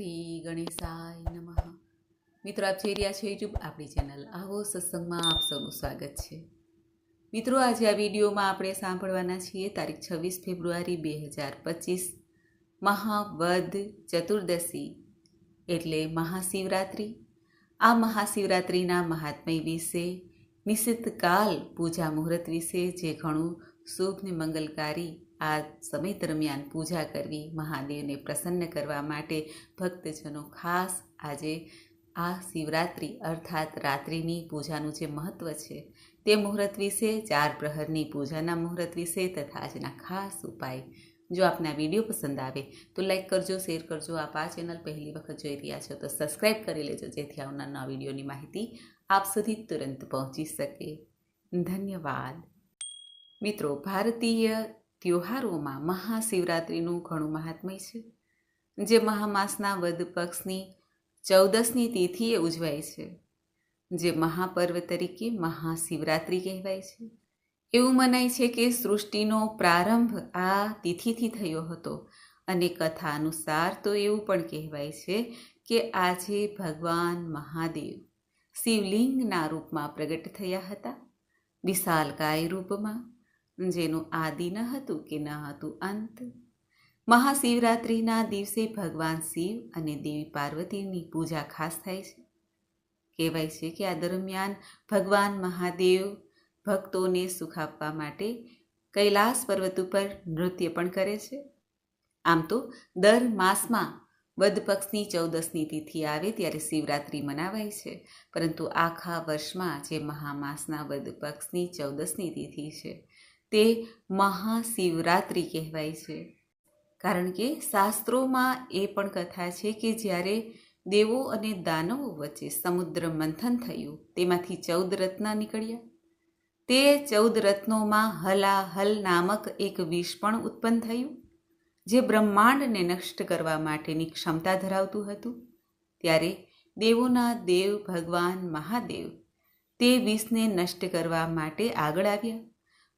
શ્રી ગણેશાય નમઃ. મિત્રો, આપ જોઈ રહ્યા છો યુટ્યુબ આપણી ચેનલ આવો સત્સંગમાં આપ સૌનું સ્વાગત છે. મિત્રો, આજે આ વિડીયોમાં આપણે સાંભળવાના છીએ તારીખ છવ્વીસ ફેબ્રુઆરી બે હજાર પચીસ, મહાવદ ચતુર્દશી, એટલે મહાશિવરાત્રિ. આ મહાશિવરાત્રિના મહાત્મય વિશે, નિશ્ચિત કાલ પૂજા મુહૂર્ત વિશે જે ઘણું શુભ ને મંગલકારી આ સમય દરમિયાન પૂજા કરવી, મહાદેવને પ્રસન્ન કરવા માટે ભક્તજનો ખાસ આજે આ શિવરાત્રિ અર્થાત રાત્રિની પૂજાનું જે મહત્ત્વ છે, તે મુહૂર્ત વિશે, ચાર પ્રહરની પૂજાના મુહૂર્ત વિશે તથા આજના ખાસ ઉપાય. જો આપને આ વીડિયો પસંદ આવે, તો લાઈક કરજો, શેર કરજો. આપ આ ચેનલ પહેલી વખત જોઈ રહ્યા છો તો સબસ્ક્રાઈબ કરી લેજો, જેથી આવનારના વિડીયોની માહિતી આપ સુધી તુરંત પહોંચી શકે. ધન્યવાદ. મિત્રો, ભારતીય તહેવારોમાં મહાશિવરાત્રિનું ઘણું મહાત્મય છે, જે મહામાસના વદ પક્ષની ચૌદસની તિથિએ ઉજવાય છે, જે મહાપર્વ તરીકે મહાશિવરાત્રિ કહેવાય છે. એવું મનાય છે કે સૃષ્ટિનો પ્રારંભ આ તિથિથી થયો હતો અને કથા અનુસાર તો એવું પણ કહેવાય છે કે આજે ભગવાન મહાદેવ શિવલિંગના રૂપમાં પ્રગટ થયા હતા, વિશાલકાય રૂપમાં જેનું આદિ ન હતું કે ન હતું અંત. મહાશિવરાત્રિના દિવસે ભગવાન શિવ અને દેવી પાર્વતીની પૂજા ખાસ થાય છે. કહેવાય છે કે આ દરમિયાન ભગવાન મહાદેવ ભક્તોને સુખ આપવા માટે કૈલાસ પર્વત ઉપર નૃત્ય પણ કરે છે. આમ તો દર માસમાં વદ પક્ષની ચૌદસની તિથિ આવે ત્યારે શિવરાત્રિ મનાવાય છે. પરંતુ આખા વર્ષમાં જે મહામાસના વદ પક્ષની ચૌદસની તિથિ છે તે મહાશિવરાત્રિ કહેવાય છે. કારણ કે શાસ્ત્રોમાં એ પણ કથા છે કે જ્યારે દેવો અને દાનવો વચ્ચે સમુદ્ર મંથન થયું, તેમાંથી ચૌદ રત્ન નીકળ્યા. તે ચૌદ રત્નોમાં હલાહલ નામક એક વિષ પણ ઉત્પન્ન થયું, જે બ્રહ્માંડને નષ્ટ કરવા માટેની ક્ષમતા ધરાવતું હતું. ત્યારે દેવોના દેવ ભગવાન મહાદેવ તે વિષને નષ્ટ કરવા માટે આગળ આવ્યા.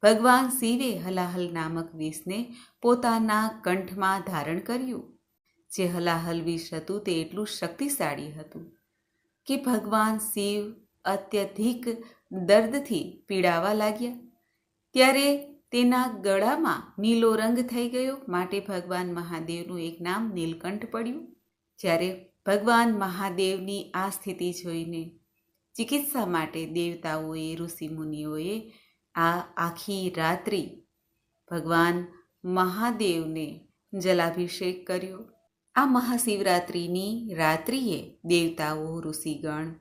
ભગવાન શિવે હલાહલ નામક વિષને પોતાના કંઠમાં ધારણ કર્યું. જે હલાહલ વિષ હતું તે એટલું શક્તિશાળી હતું કે ભગવાન શિવ અત્યધિક દર્દથી પીડાવા લાગ્યા. ત્યારે તેના ગળામાં નીલો રંગ થઈ ગયો. માટે ભગવાન મહાદેવનું એક નામ નીલકંઠ પડ્યું. જ્યારે ભગવાન મહાદેવની આ સ્થિતિ જોઈને ચિકિત્સા માટે દેવતાઓએ, ઋષિમુનિઓએ આ આખી રાત્રિ ભગવાન મહાદેવને જલાભિષેક કર્યો. આ મહાશિવરાત્રિની રાત્રિએ દેવતાઓ, ઋષિગણ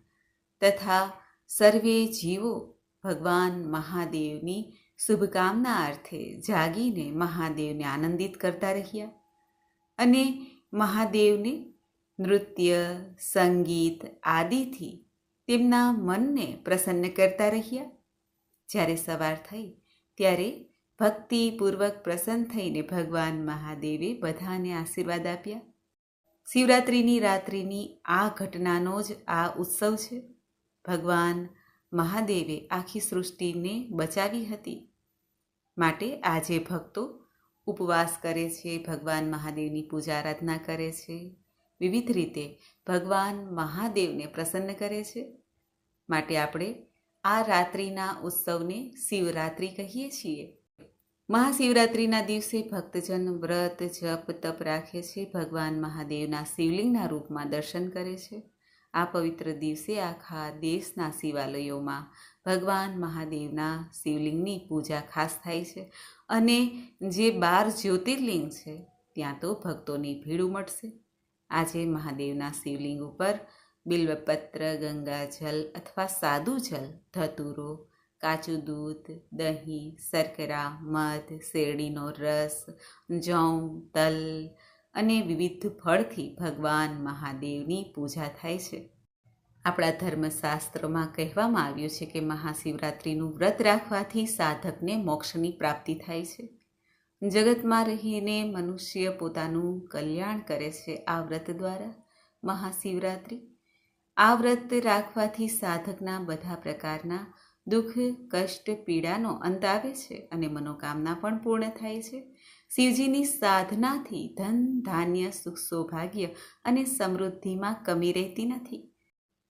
તથા સર્વે જીવો ભગવાન મહાદેવની શુભકામના અર્થે જાગીને મહાદેવને આનંદિત કરતા રહ્યા અને મહાદેવને નૃત્ય, સંગીત આદિથી તેમના મનને પ્રસન્ન કરતા રહ્યા. જ્યારે સવાર થઈ, ત્યારે ભક્તિપૂર્વક પ્રસન્ન થઈને ભગવાન મહાદેવે બધાને આશીર્વાદ આપ્યા. શિવરાત્રિની રાત્રિની આ ઘટનાનો જ આ ઉત્સવ છે. ભગવાન મહાદેવે આખી સૃષ્ટિને બચાવી હતી. માટે આજે ભક્તો ઉપવાસ કરે છે, ભગવાન મહાદેવની પૂજા આરાધના કરે છે. વિવિધ રીતે ભગવાન મહાદેવને પ્રસન્ન કરે છે. માટે આપણે આ રાત્રિના ઉત્સવને શિવરાત્રિ કહીએ છીએ. મહાશિવરાત્રિના દિવસે ભક્તજન વ્રત, જપ, તપ રાખે છે. ભગવાન મહાદેવના શિવલિંગના રૂપમાં દર્શન કરે છે. આ પવિત્ર દિવસે આખા દેશના શિવાલયોમાં ભગવાન મહાદેવના શિવલિંગની પૂજા ખાસ થાય છે અને જે બાર જ્યોતિર્લિંગ છે, ત્યાં તો ભક્તોની ભીડ ઉમટશે. આજે મહાદેવના શિવલિંગ ઉપર બિલ્વપત્ર, ગંગાજલ અથવા સાદું જલ, ધતુરો, કાચું દૂધ, દહીં, શર્કરા, મધ, શેરડીનો રસ જવ તલ અને વિવિધ ફળથી ભગવાન મહાદેવની પૂજા થાય છે. આપણા ધર્મશાસ્ત્રમાં કહેવામાં આવ્યું છે કે મહાશિવરાત્રિનું વ્રત રાખવાથી સાધકને મોક્ષની પ્રાપ્તિ થાય છે. જગતમાં રહીને મનુષ્ય પોતાનું કલ્યાણ કરે છે આ વ્રત દ્વારા મહાશિવરાત્રિ. આ વ્રત રાખવાથી સાધકના બધા પ્રકારના દુઃખ, કષ્ટ, પીડાનો અંત આવે છે અને મનોકામના પણ પૂર્ણ થાય છે. શિવજીની સાધનાથી ધન, ધાન્ય, સુખ, સૌભાગ્ય અને સમૃદ્ધિમાં કમી રહેતી નથી.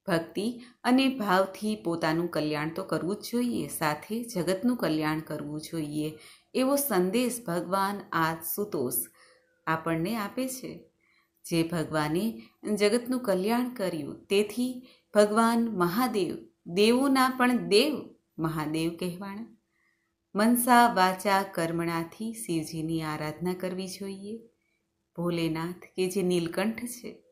ભક્તિ અને ભાવથી પોતાનું કલ્યાણ તો કરવું જ જોઈએ, સાથે જગતનું કલ્યાણ કરવું જોઈએ એવો સંદેશ ભગવાન આ સુતોષ આપણને આપે છે. જે ભગવાને જગતનું કલ્યાણ કર્યું, તેથી ભગવાન મહાદેવ, દેવોના પણ દેવ મહાદેવ કહેવાણા. મનસા વાચા કર્મણાથી શિવજીની આરાધના કરવી જોઈએ. ભોલેનાથ કે જે નીલકંઠ છે,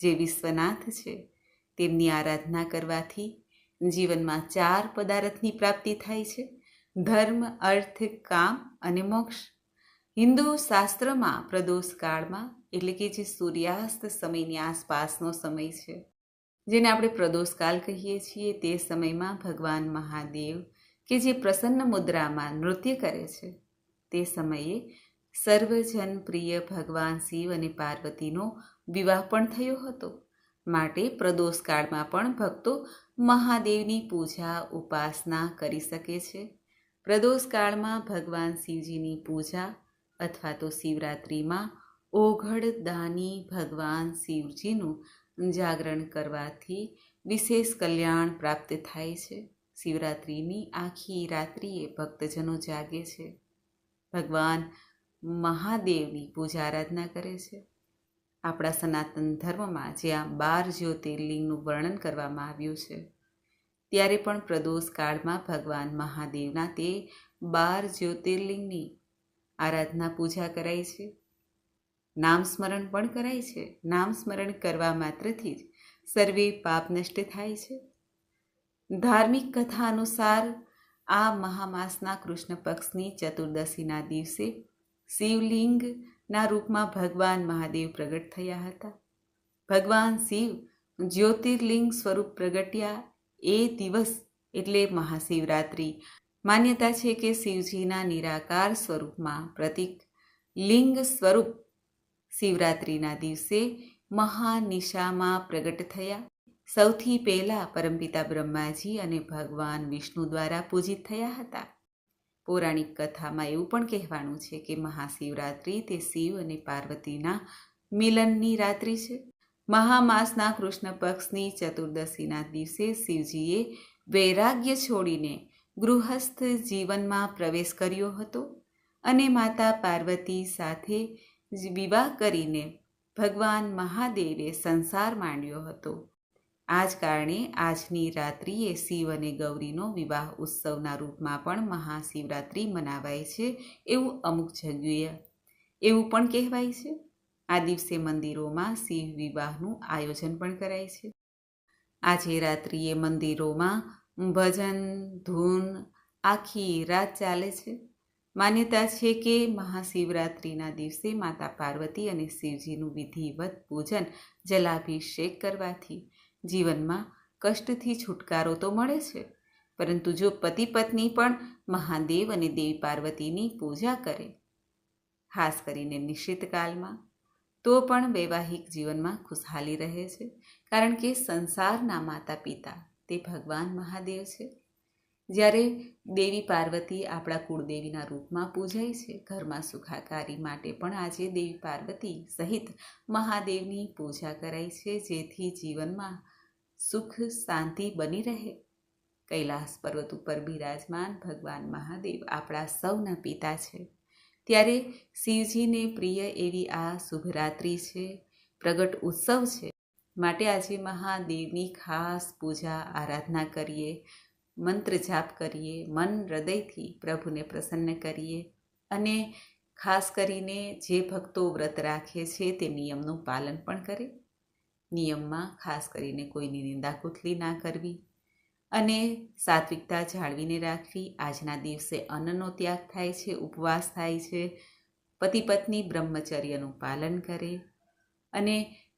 જે વિશ્વનાથ છે, તેમની આરાધના કરવાથી જીવનમાં ચાર પદાર્થની પ્રાપ્તિ થાય છે, ધર્મ, અર્થ, કામ અને મોક્ષ. હિન્દુ શાસ્ત્રમાં પ્રદોષ કાળમાં એટલે કે જે સૂર્યાસ્ત સમયની આસપાસનો સમય છે, જેને આપણે પ્રદોષકાલ કહીએ છીએ, તે સમયમાં ભગવાન મહાદેવ કે જે પ્રસન્ન મુદ્રામાં નૃત્ય કરે છે, તે સમયે સર્વજન પ્રિય ભગવાન શિવ અને પાર્વતીનો વિવાહ પણ થયો હતો. માટે પ્રદોષકાળમાં પણ ભક્તો મહાદેવની પૂજા ઉપાસના કરી શકે છે. પ્રદોષકાળમાં ભગવાન શિવજીની પૂજા અથવા તો શિવરાત્રિમાં ઓઘડ દાની ભગવાન શિવજીનું જાગરણ કરવાથી વિશેષ કલ્યાણ પ્રાપ્ત થાય છે. શિવરાત્રિની આખી રાત્રિએ ભક્તજનો જાગે છે. ભગવાન મહાદેવની પૂજા આરાધના કરે છે. આપણા સનાતન ધર્મમાં જ્યાં બાર જ્યોતિર્લિંગનું વર્ણન કરવામાં આવ્યું છે, ત્યારે પણ પ્રદોષ કાળમાં ભગવાન મહાદેવના તે બાર જ્યોતિર્લિંગની આરાધના પૂજા કરાય છે. નામ સ્મરણ પણ કરાય છે. નામ સ્મરણ કરવા માત્રથી જ સર્વે પાપ નષ્ટ થાય છે. ધાર્મિક કથા અનુસાર આ મહામાસના કૃષ્ણ પક્ષની ચતુર્દશીના દિવસે શિવલિંગના રૂપમાં ભગવાન મહાદેવ પ્રગટ થયા હતા. ભગવાન શિવ જ્યોતિર્લિંગ સ્વરૂપ પ્રગટ્યા એ દિવસ એટલે મહાશિવરાત્રિ. માન્યતા છે કે શિવજીના નિરાકાર સ્વરૂપમાં પ્રતિક લિંગ સ્વરૂપ શિવરાત્રિના દિવસે મહાનિશામાં પ્રગટ થયા. સૌથી પહેલાં પરમપિતા બ્રહ્માજી અને ભગવાન વિષ્ણુ દ્વારા પૂજિત થયા હતા. પૌરાણિક કથામાં એવું પણ કહેવાનું છે કે મહાશિવરાત્રિ તે શિવ અને પાર્વતીના મિલનની રાત્રિ છે. મહામાસના કૃષ્ણ પક્ષની ચતુર્દશીના દિવસે શિવજીએ વૈરાગ્ય છોડીને ગૃહસ્થ જીવનમાં પ્રવેશ કર્યો હતો અને માતા પાર્વતી સાથે વિવાહ કરીને ભગવાન મહાદેવે સંસાર માંડ્યો હતો. આ જ કારણે આજની રાત્રિએ શિવ અને ગૌરીનો વિવાહ ઉત્સવના રૂપમાં પણ મહાશિવરાત્રિ મનાવાય છે એવું અમુક જગ્યાએ એવું પણ કહેવાય છે. આ દિવસે મંદિરોમાં શિવ વિવાહનું આયોજન પણ કરાય છે. આજે રાત્રિએ મંદિરોમાં ભજન, ધૂન આખી રાત ચાલે છે. માન્યતા છે કે મહાશિવરાત્રિના દિવસે માતા પાર્વતી અને શિવજીનું વિધિવત પૂજન, જલાભિષેક કરવાથી જીવનમાં કષ્ટથી છુટકારો તો મળે છે. પરંતુ જો પતિ પત્ની પણ મહાદેવ અને દેવી પાર્વતીની પૂજા કરે, ખાસ કરીને નિશ્ચિત કાલમાં, તો પણ વૈવાહિક જીવનમાં ખુશહાલી રહે છે. કારણ કે સંસારના માતા પિતા તે ભગવાન મહાદેવ છે. જ્યારે દેવી પાર્વતી આપણા કુળદેવીના રૂપમાં પૂજાય છે, ઘરમાં સુખાકારી માટે પણ આજે દેવી પાર્વતી સહિત મહાદેવની પૂજા કરાય છે, જેથી જીવનમાં સુખ શાંતિ બની રહે. કૈલાસ પર્વત ઉપર બિરાજમાન ભગવાન મહાદેવ આપણા સૌના પિતા છે. ત્યારે શિવજીને પ્રિય એવી આ શુભરાત્રિ છે, પ્રગટ ઉત્સવ છે. માટે આજે મહાદેવની ખાસ પૂજા આરાધના કરીએ. મંત્ર જાપ કરીએ, મન હૃદયથી પ્રભુને પ્રસન્ન કરીએ અને ખાસ કરીને જે ભક્તો વ્રત રાખે છે તે નિયમનું પાલન પણ કરે. નિયમમાં ખાસ કરીને કોઈની નિંદા કુથલી ના કરવી અને સાત્વિકતા જાળવીને રાખવી. આજના દિવસે અન્નનો ત્યાગ થાય છે, ઉપવાસ થાય છે પતિ પત્ની બ્રહ્મચર્યનું પાલન કરે અને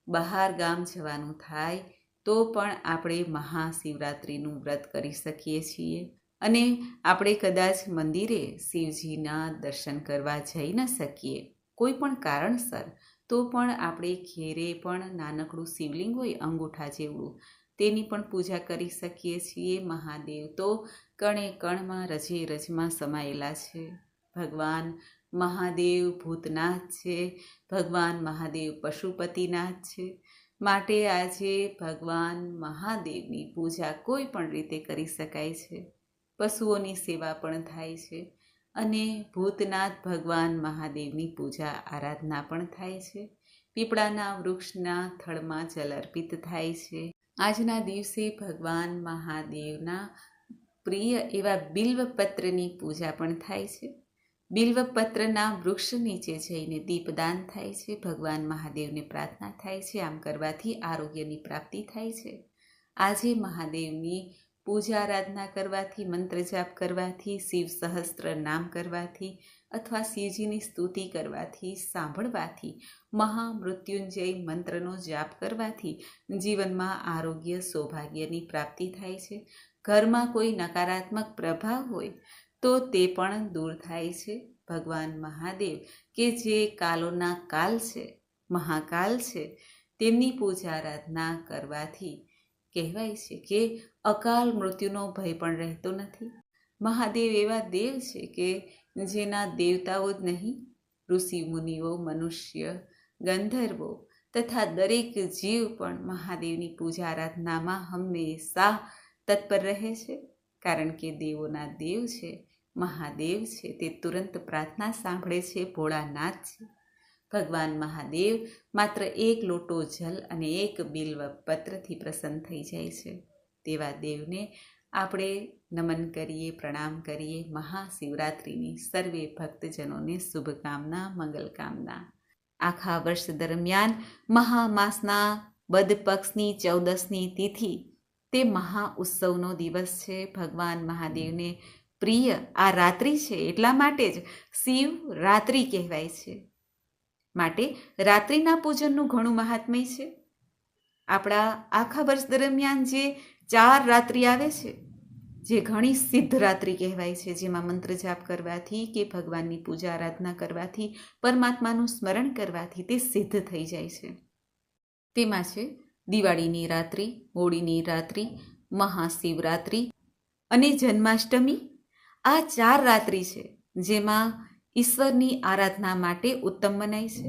બહાર ગામ જવાનું થાય તો પણ આપણે મહાશિવરાત્રિનું વ્રત કરી શકીએ છીએ. અને આપણે કદાચ મંદિરે શિવજીના દર્શન કરવા જઈ ન શકીએ, કોઈ પણ કારણસર, તો પણ આપણે ઘેરે પણ નાનકડું શિવલિંગ હોય, અંગૂઠા જેવડું, તેની પણ પૂજા કરી શકીએ છીએ. મહાદેવ તો કણે કણમાં રજે રજમાં સમાયેલા છે. ભગવાન મહાદેવ ભૂતનાથ છે. ભગવાન મહાદેવ પશુપતિનાથ છે. માટે આજે ભગવાન મહાદેવની પૂજા કોઈ પણ રીતે કરી શકાય છે. પશુઓની સેવા પણ થાય છે અને ભૂતનાથ ભગવાન મહાદેવની પૂજા આરાધના પણ થાય છે. પીપળાના વૃક્ષના થળમાં જલ અર્પિત થાય છે. આજના દિવસે ભગવાન મહાદેવના પ્રિય એવા બિલ્વપત્રની પૂજા પણ થાય છે. બિલ્વપત્રના વૃક્ષ નીચે જઈને દીપદાન થાય છે, ભગવાન મહાદેવને પ્રાર્થના થાય છે, આમ કરવાથી આરોગ્યની પ્રાપ્તિ થાય છે. આજે મહાદેવની પૂજા આરાધના કરવાથી, મંત્ર જાપ કરવાથી, શિવ સહસ્ત્ર નામ કરવાથી અથવા શિવજીની સ્તુતિ કરવાથી, સાંભળવાથી, મહામૃત્યુંજય મંત્રનો જાપ કરવાથી જીવનમાં આરોગ્ય, સૌભાગ્યની પ્રાપ્તિ થાય છે. ઘરમાં કોઈ નકારાત્મક પ્રભાવ હોય તો તે પણ દૂર થાય છે. ભગવાન મહાદેવ, કે જે કાલોના કાલ છે, મહાકાલ છે, તેમની પૂજા આરાધના કરવાથી કહેવાય છે કે અકાલ મૃત્યુનો ભય પણ રહેતો નથી. મહાદેવ એવા દેવ છે કે જેના દેવતાઓ જ નહીં, ઋષિ, મુનિઓ, મનુષ્ય, ગંધર્વો તથા દરેક જીવ પણ મહાદેવની પૂજા આરાધનામાં હંમેશા તત્પર રહે છે. કારણ કે દેવોના દેવ છે મહાદેવ છે, તે તુરંત પ્રાર્થના સાંભળે છે, ભોળાનાથ છે. ભગવાન મહાદેવ માત્ર એક લોટો જલ અને એક બિલ્વ પત્રથી પ્રસન્ન થઈ જાય છે. તેવા દેવને આપણે નમન કરીએ, પ્રણામ કરીએ, મહાશિવરાત્રિની સર્વે ભક્તજનોને શુભકામના, મંગલકામના. આખા વર્ષ દરમિયાન મહામાસના બદ પક્ષની ચૌદસની તિથિ તે મહા ઉત્સવનો દિવસ છે. ભગવાન મહાદેવને પ્રિય આ રાત્રિ છે એટલા માટે જ શિવ રાત્રિ કહેવાય છે. માટે રાત્રિના પૂજનનું ઘણું મહાત્મ્ય છે. આપણા આખા વર્ષ દરમિયાન જે ચાર રાત્રિ આવે છે, જે ઘણી સિદ્ધ રાત્રિ કહેવાય છે, જેમાં મંત્ર જાપ કરવાથી કે ભગવાનની પૂજા આરાધના કરવાથી, પરમાત્માનું સ્મરણ કરવાથી તે સિદ્ધ થઈ જાય છે. તેમાં છે દિવાળીની રાત્રિ, હોળીની રાત્રિ, મહાશિવરાત્રિ અને જન્માષ્ટમી આ ચાર રાત્રિ છે, જેમાં ઈશ્વરની આરાધના માટે ઉત્તમ મનાય છે.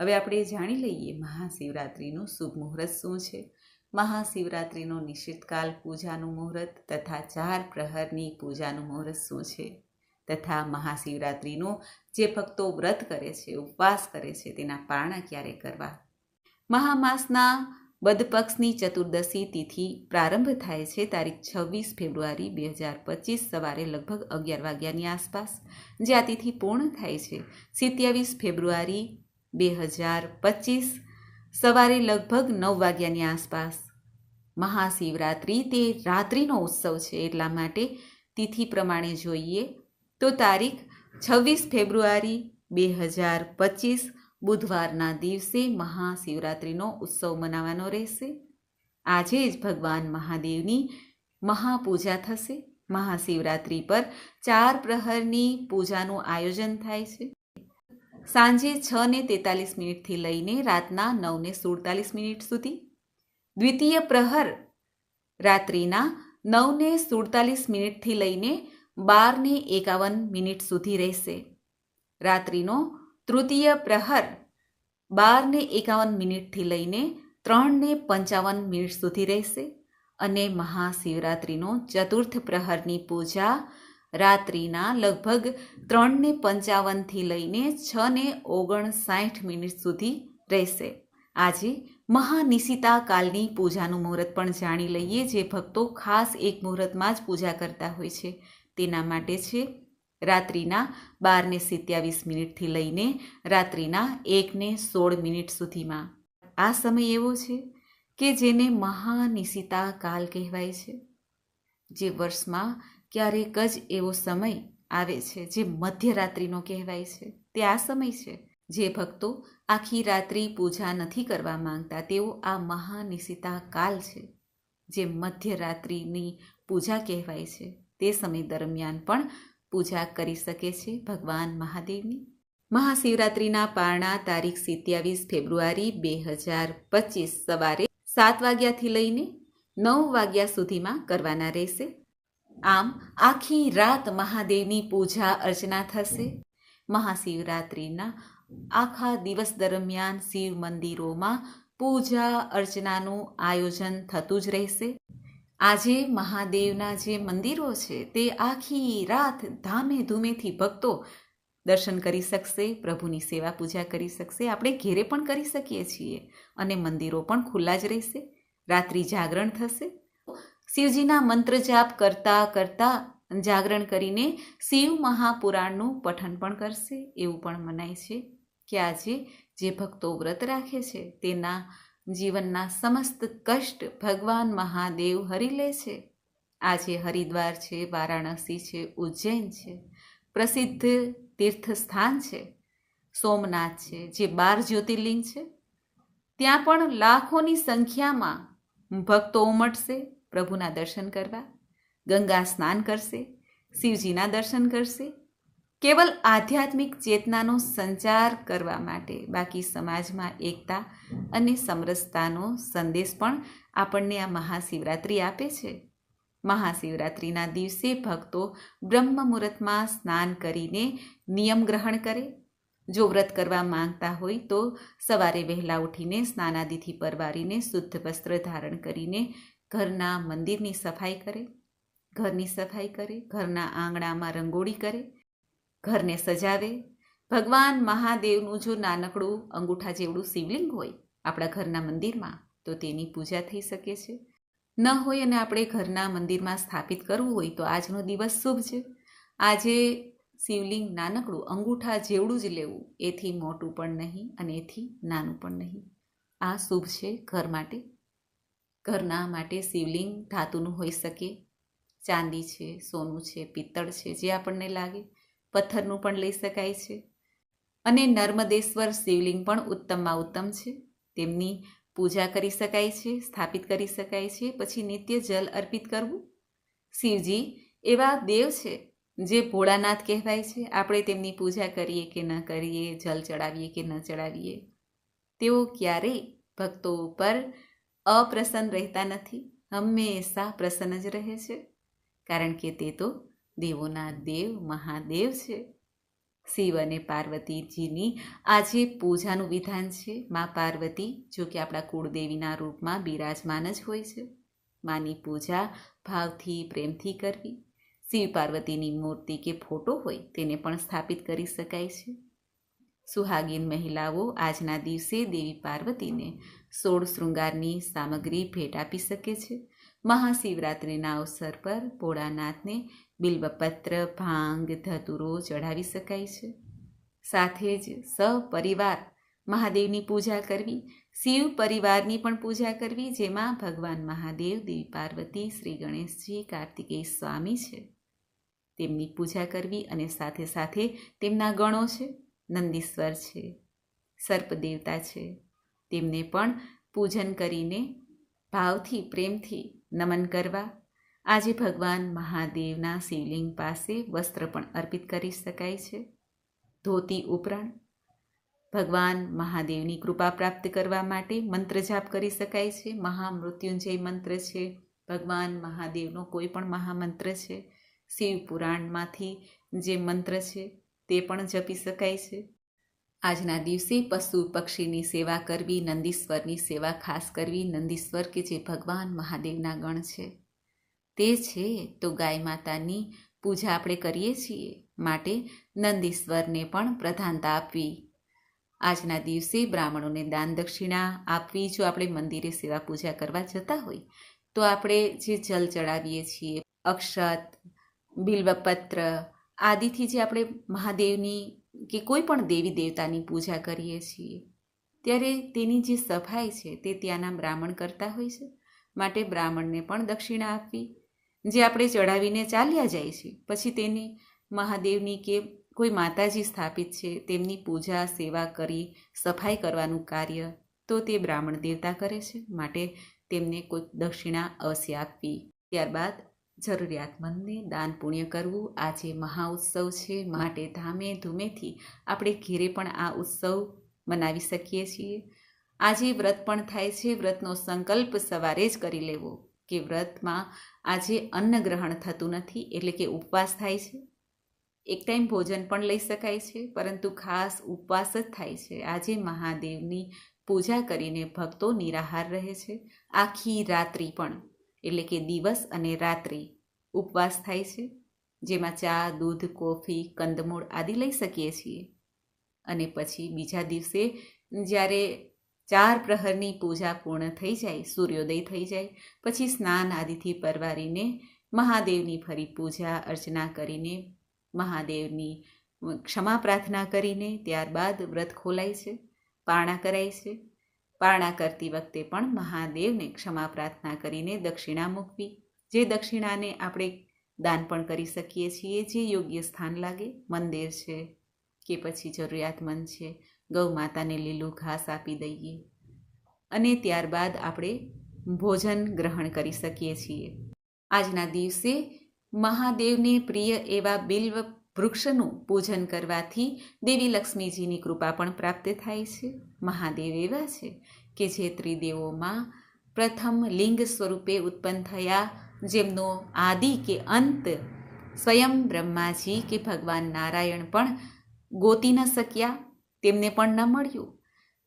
હવે આપણે જાણી લઈએ મહાશિવરાત્રિનું શુભ મુહૂર્ત શું છે. મહાશિવરાત્રિનો નિશ્ચિતકાલ પૂજાનું મુહૂર્ત તથા ચાર પ્રહરની પૂજાનું મુહૂર્ત શું છે તથા મહાશિવરાત્રિનું જે ભક્તો વ્રત કરે છે, ઉપવાસ કરે છે, તેના પારણા ક્યારે કરવા? મહામાસના બદપક્ષની ચતુર્દશી તિથિ પ્રારંભ થાય છે તારીખ છવ્વીસ ફેબ્રુઆરી બે હજાર પચીસ સવારે લગભગ અગિયાર વાગ્યાની આસપાસ, જે આ તિથિ પૂર્ણ થાય છે. સિત્યાવીસ ફેબ્રુઆરી બે હજાર પચીસ સવારે લગભગ નવ વાગ્યાની આસપાસ. મહાશિવરાત્રિ તે રાત્રિનો ઉત્સવ છે એટલા માટે તિથિ પ્રમાણે જોઈએ તો તારીખ છવ્વીસ ફેબ્રુઆરી બે હજાર પચીસ બુધવારના દિવસે મહાશિવરાત્રિનો ઉત્સવ મનાવવાનો રહેશે. આજે જ ભગવાન મહાદેવની મહાપૂજા થશે. મહાશિવરાત્રિ પર ચાર પ્રહરની પૂજાનું આયોજન થાય છે. સાંજે છ ને તેતાલીસ મિનિટથી લઈને રાતના નવને સુડતાલીસ મિનિટ સુધી. દ્વિતીય પ્રહર રાત્રિના નવને સુડતાલીસ મિનિટથી લઈને બારને એકાવન મિનિટ સુધી રહેશે. રાત્રિનો તૃતીય પ્રહર બારને એકાવન મિનિટથી લઈને ત્રણને પંચાવન મિનિટ સુધી રહેશે અને મહાશિવરાત્રિનો ચતુર્થ પ્રહરની પૂજા રાત્રિના લગભગ ત્રણને પંચાવનથી લઈને છને ઓગણસાઠ મિનિટ સુધી રહેશે. આજે મહાનિશિતા કાલની પૂજાનું મુહૂર્ત પણ જાણી લઈએ, જે ભક્તો ખાસ એક મુહૂર્તમાં જ પૂજા કરતા હોય છે. તેના માટે છે રાત્રિના બારને સિત્યાવીસ મિનિટથી લઈને રાત્રિના એકને સોળ મિનિટ સુધીમાં. આ સમય એવો છે કે જેને મહાનિશિતા કાલ કહેવાય છે, જે વર્ષમાં ક્યારેક જ એવો સમય આવે છે જે મધ્યરાત્રિનો કહેવાય છે. તે આ સમય છે જે ભક્તો આખી રાત્રિ પૂજા નથી કરવા માંગતા. તેઓ આ મહાનિશિતા કાલ છે જે મધ્યરાત્રિની પૂજા કહેવાય છે. તે સમય દરમિયાન પણ પૂજા કરી શકે છે ભગવાન મહાદેવની? મહાશિવરાત્રિના પારણા તારીખ સિત્યાવીસ ફેબ્રુઆરી બે હજાર પચીસ સવારે સાત વાગ્યાથી લઈને નવ વાગ્યા સુધીમાં કરવાના રહેશે. આમ આખી રાત મહાદેવની પૂજા અર્ચના થશે. મહાશિવરાત્રિના આખા દિવસ દરમિયાન શિવ મંદિરોમાં પૂજા અર્ચનાનું આયોજન થતું જ રહેશે. આજે મહાદેવના જે મંદિરો છે, તે આખી રાત ધામે ધૂમેથી ભક્તો દર્શન કરી શકશે, પ્રભુની સેવા પૂજા કરી શકશે, આપણે ઘેરે પણ કરી શકીએ છીએ અને મંદિરો પણ ખુલ્લા જ રહેશે, રાત્રિ જાગરણ થશે. શિવજીના મંત્ર જાપ કરતા કરતા જાગરણ કરીને શિવ મહાપુરાણનું પઠન પણ કરશે, એવું પણ મનાય છે કે આજે જે ભક્તો વ્રત રાખે છે, તેના જીવનના સમસ્ત કષ્ટ ભગવાન મહાદેવ હરી લે છે. આજે હરિદ્વાર છે, વારાણસી છે, ઉજ્જૈન છે, પ્રસિદ્ધ તીર્થસ્થાન છે, સોમનાથ છે, જે બાર જ્યોતિર્લિંગ છે. ત્યાં પણ લાખોની સંખ્યામાં ભક્તો ઉમટશે, પ્રભુના દર્શન કરવા, ગંગા સ્નાન કરશે, શિવજીના દર્શન કરશે કેવલ આધ્યાત્મિક ચેતનાનો સંચાર કરવા માટે બાકી સમાજમાં એકતા અને સમરસતાનો સંદેશ પણ આપણને આ મહાશિવરાત્રિ આપે છે. મહાશિવરાત્રિના દિવસે ભક્તો બ્રહ્મ મુહૂર્તમાં સ્નાન કરીને નિયમ ગ્રહણ કરે. જો વ્રત કરવા માંગતા હોય તો સવારે વહેલા ઉઠીને સ્નાનાદિથી પરવારીને શુદ્ધ વસ્ત્ર ધારણ કરીને ઘરના મંદિરની સફાઈ કરે. ઘરની સફાઈ કરે, ઘરના આંગણામાં રંગોળી કરે ઘરને સજાવે. ભગવાન મહાદેવનું જો નાનકડું અંગૂઠા જેવડું શિવલિંગ હોય આપણા ઘરના મંદિરમાં, તો તેની પૂજા થઈ શકે છે. ન હોય અને આપણે ઘરના મંદિરમાં સ્થાપિત કરવું હોય, તો આજનો દિવસ શુભ છે. આજે શિવલિંગ નાનકડું અંગૂઠા જેવડું જ લેવું, એથી મોટું પણ નહીં અને એથી નાનું પણ નહીં. આ શુભ છે ઘર માટે. ઘરના માટે શિવલિંગ ધાતુનું હોઈ શકે. ચાંદી છે, સોનું છે, પિત્તળ છે, જે આપણને લાગે. પથ્થરનું પણ લઈ શકાય છે. અને નર્મદેશ્વર શિવલિંગ પણ ઉત્તમમાં ઉત્તમ છે. તેમની પૂજા કરી શકાય છે, સ્થાપિત કરી શકાય છે, પછી નિત્ય જલ અર્પિત કરવું. શિવજી એવા દેવ છે જે ભોળાનાથ કહેવાય છે. આપણે તેમની પૂજા કરીએ કે ન કરીએ, જલ ચડાવીએ કે ન ચડાવીએ, તેઓ ક્યારેય ભક્તો ઉપર અપ્રસન્ન રહેતા નથી. હંમેશા પ્રસન્ન જ રહે છે. કારણ કે તે તો દેવોના દેવ મહાદેવ છે. શિવ અને પાર્વતીજીની આજે પૂજાનું વિધાન છે. મા પાર્વતી, જો કે આપણા કુળદેવીના રૂપમાં બિરાજમાન જ હોય છે. માની પૂજા ભાવથી, પ્રેમથી કરવી. શિવ પાર્વતીની મૂર્તિ કે ફોટો હોય તેને પણ સ્થાપિત કરી શકાય છે. સુહાગીન મહિલાઓ આજના દિવસે દેવી પાર્વતીને સોળ શૃંગારની સામગ્રી ભેટ આપી શકે છે. મહાશિવરાત્રિના અવસર પર ભોળાનાથને બિલ્વપત્ર, ભાંગ, ધતુરો ચઢાવી શકાય છે. સાથે જ સપરિવાર મહાદેવની પૂજા કરવી, શિવ પરિવારની પણ પૂજા કરવી, જેમાં ભગવાન મહાદેવ, દેવી પાર્વતી, શ્રી ગણેશજી, કાર્તિકેય સ્વામી છે. તેમની પૂજા કરવી અને સાથે સાથે તેમના ગણો છે. નંદીશ્વર છે. સર્પ દેવતા છે. તેમને પણ પૂજન કરીને ભાવથી, પ્રેમથી નમન કરવા આજે ભગવાન મહાદેવના શિવલિંગ પાસે વસ્ત્ર પણ અર્પિત કરી શકાય છે. ધોતી ઉપરાંત ભગવાન મહાદેવની કૃપા પ્રાપ્ત કરવા માટે મંત્ર જાપ કરી શકાય છે. મહામૃત્યુંજય મંત્ર છે. ભગવાન મહાદેવનો કોઈ પણ મહામંત્ર છે. શિવ પુરાણમાંથી જે મંત્ર છે તે પણ જપી શકાય છે. આજના દિવસે પશુ પક્ષીની સેવા કરવી, નંદીશ્વરની સેવા ખાસ કરવી, નંદીશ્વર કે જે ભગવાન મહાદેવના ગણ છે. તે છે તો ગાય માતાની પૂજા આપણે કરીએ છીએ. માટે નંદીશ્વરને પણ પ્રધાનતા આપવી. આજના દિવસે બ્રાહ્મણોને દાન દક્ષિણા આપવી, જો આપણે મંદિરે સેવા પૂજા કરવા જતા હોય, તો આપણે જે જલ ચડાવીએ છીએ, અક્ષત, બિલ્વપત્ર આદિથી જે આપણે મહાદેવની કે કોઈ પણ દેવી દેવતાની પૂજા કરીએ છીએ, ત્યારે તેની જે સફાઈ છે તે ત્યાંના બ્રાહ્મણ કરતા હોય છે. માટે બ્રાહ્મણને પણ દક્ષિણા આપવી. જે આપણે ચડાવીને ચાલ્યા જાય છે. પછી તેની મહાદેવની કે કોઈ માતાજી સ્થાપિત છે, તેમની પૂજા, સેવા કરી, સફાઈ કરવાનું કાર્ય, તો તે બ્રાહ્મણ દેવતા કરે છે. માટે તેમને કોઈ દક્ષિણા અવશ્ય આપવી. ત્યારબાદ જરૂરિયાતમંદને દાન પુણ્ય કરવું. આજે મહા ઉત્સવ છે, માટે ધામે ધૂમેથી આપણે ઘેરે પણ આ ઉત્સવ મનાવી શકીએ છીએ. આજે વ્રત પણ થાય છે. વ્રતનો સંકલ્પ સવારે જ કરી લેવો કે વ્રતમાં આજે અન્ન ગ્રહણ થતું નથી એટલે કે ઉપવાસ થાય છે. એક ટાઈમ ભોજન પણ લઈ શકાય છે, પરંતુ ખાસ ઉપવાસ જ થાય છે. આજે મહાદેવની પૂજા કરીને ભક્તો નિરાહાર રહે છે. આખી રાત્રિ પણ, એટલે કે દિવસ અને રાત્રિ ઉપવાસ થાય છે, જેમાં ચા, દૂધ, કોફી, કંદમૂળ આદિ લઈ શકીએ છીએ. અને પછી બીજા દિવસે જ્યારે ચાર પ્રહરની પૂજા પૂર્ણ થઈ જાય, સૂર્યોદય થઈ જાય, પછી સ્નાન આદિથી પરવારીને મહાદેવની ફરી પૂજા અર્ચના કરીને મહાદેવની ક્ષમા પ્રાર્થના કરીને ત્યારબાદ વ્રત ખોલાય છે, પારણા કરાય છે. પારણા કરતી વખતે પણ મહાદેવને ક્ષમા પ્રાર્થના કરીને દક્ષિણા મૂકવી. જે દક્ષિણાને આપણે દાન પણ કરી શકીએ છીએ, જે યોગ્ય સ્થાન લાગે, મંદિર છે કે પછી જરૂરિયાતમંદ છે ગૌ માતાને લીલું ઘાસ આપી દઈએ. અને ત્યારબાદ આપણે ભોજન ગ્રહણ કરી શકીએ છીએ. આજના દિવસે મહાદેવને પ્રિય એવા બિલ્વ વૃક્ષનું પૂજન કરવાથી દેવી લક્ષ્મીજીની કૃપા પણ પ્રાપ્ત થાય છે. મહાદેવ એવા છે કે જે ત્રિદેવોમાં પ્રથમ લિંગ સ્વરૂપે ઉત્પન્ન થયા, જેમનો આદિ કે અંત સ્વયં બ્રહ્માજી કે ભગવાન નારાયણ પણ ગોતી ન શક્યા. તેમને પણ ન મળ્યું.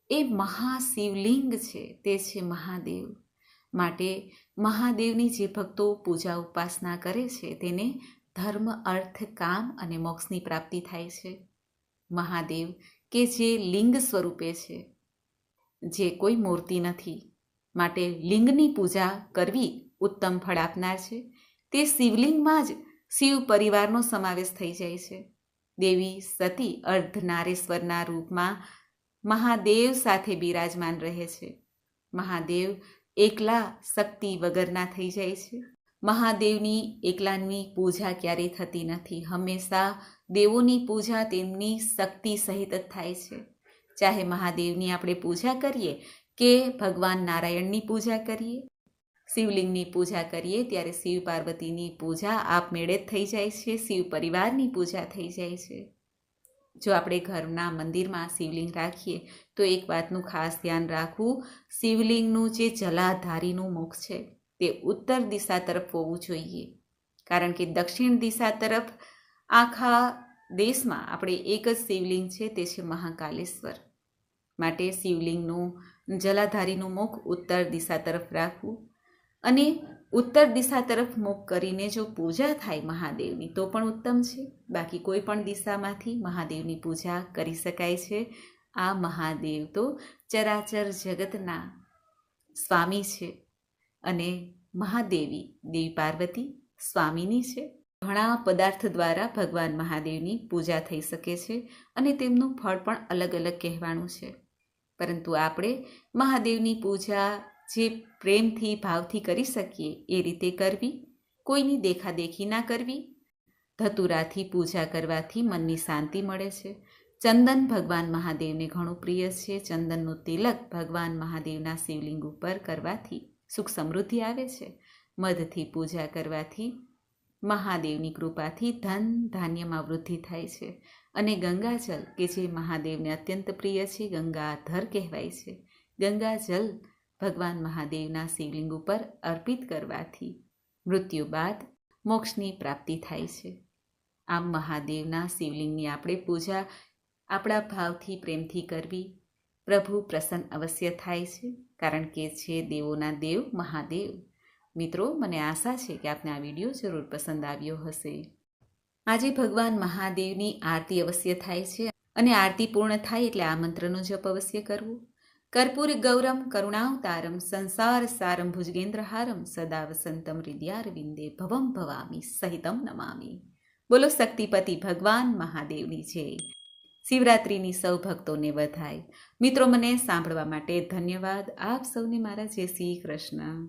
એ મહાશિવલિંગ છે, તે છે મહાદેવ. માટે મહાદેવની જે ભક્તો પૂજા ઉપાસના કરે છે, તેને ધર્મ, અર્થ, કામ અને મોક્ષની પ્રાપ્તિ થાય છે. મહાદેવ કે જે લિંગ સ્વરૂપે છે, જે કોઈ મૂર્તિ નથી. માટે લિંગની પૂજા કરવી ઉત્તમ ફળ આપનાર છે. તે શિવલિંગમાં જ શિવ પરિવારનો સમાવેશ થઈ જાય છે. દેવી સતી અર્ધનારેશ્વરના રૂપમાં મહાદેવ સાથે બિરાજમાન રહે છે. મહાદેવ એકલા શક્તિ વગરના થઈ જાય છે. મહાદેવની એકલાની પૂજા ક્યારેય થતી નથી. હંમેશા દેવોની પૂજા તેમની શક્તિ સહિત જ થાય છે. ચાહે મહાદેવની આપણે પૂજા કરીએ કે ભગવાન નારાયણની પૂજા કરીએ. શિવલિંગની પૂજા કરીએ ત્યારે શિવ પાર્વતીની પૂજા આપમેળે જ થઈ જાય છે, શિવ પરિવારની પૂજા થઈ જાય છે. જો આપણે ઘરના મંદિરમાં શિવલિંગ રાખીએ, તો એક વાતનું ખાસ ધ્યાન રાખવું, શિવલિંગનું જે જલાધારીનું મુખ છે, તે ઉત્તર દિશા તરફ હોવું જોઈએ. કારણ કે દક્ષિણ દિશા તરફ આખા દેશમાં આપણે એક જ શિવલિંગ છે, તે છે મહાકાલેશ્વર. માટે શિવલિંગનું જલાધારીનું મુખ ઉત્તર દિશા તરફ રાખવું. અને ઉત્તર દિશા તરફ મુખ કરીને જો પૂજા થાય મહાદેવની, તો પણ ઉત્તમ છે. બાકી કોઈ પણ દિશામાંથી મહાદેવની પૂજા કરી શકાય છે. આ મહાદેવ તો ચરાચર જગતના સ્વામી છે અને મહાદેવી દેવી પાર્વતી સ્વામીની છે. ઘણા પદાર્થ દ્વારા ભગવાન મહાદેવની પૂજા થઈ શકે છે અને તેમનું ફળ પણ અલગ અલગ કહેવાનું છે. પરંતુ આપણે મહાદેવની પૂજા જે પ્રેમથી, ભાવથી કરી શકીએ, એ રીતે કરવી. કોઈની દેખાદેખી ના કરવી. ધતુરાથી પૂજા કરવાથી મનની શાંતિ મળે છે. ચંદન ભગવાન મહાદેવને ઘણું પ્રિય છે. ચંદનનું તિલક ભગવાન મહાદેવના શિવલિંગ ઉપર કરવાથી સુખ સમૃદ્ધિ આવે છે. મધથી પૂજા કરવાથી મહાદેવની કૃપાથી ધન ધાન્યમાં વૃદ્ધિ થાય છે. અને ગંગાજલ, કે જે મહાદેવને અત્યંત પ્રિય છે, ગંગાધર કહેવાય છે. ગંગાજલ ભગવાન મહાદેવના શિવલિંગ ઉપર અર્પિત કરવાથી મૃત્યુ બાદ મોક્ષની પ્રાપ્તિ થાય છે. આમ મહાદેવના શિવલિંગની આપણે પૂજા આપણા ભાવથી પ્રેમથી કરવી પ્રભુ પ્રસન્ન અવશ્ય થાય છે, કારણ કે છે દેવોના દેવ મહાદેવ. મિત્રો, મને આશા છે કે આપને આ વીડિયો જરૂર પસંદ આવ્યો હશે. આજે ભગવાન મહાદેવની આરતી અવશ્ય થાય છે અને આરતી પૂર્ણ થાય એટલે આ મંત્રનો જપ અવશ્ય કરવો. કર્પૂર ગૌરમ કરુણાવતારમ સંસાર સારમ ભુજગેન્દ્રહારમ સદા વસંતમ હૃદયારવિંદે ભવમ ભવામી સહિતમ નમામી બોલો શક્તિપતિ ભગવાન મહાદેવની જય શિવરાત્રિની સૌ ભક્તોને વધાય। મિત્રો, મને સાંભળવા માટે ધન્યવાદ। આપ સૌને મારા જય શ્રી કૃષ્ણ।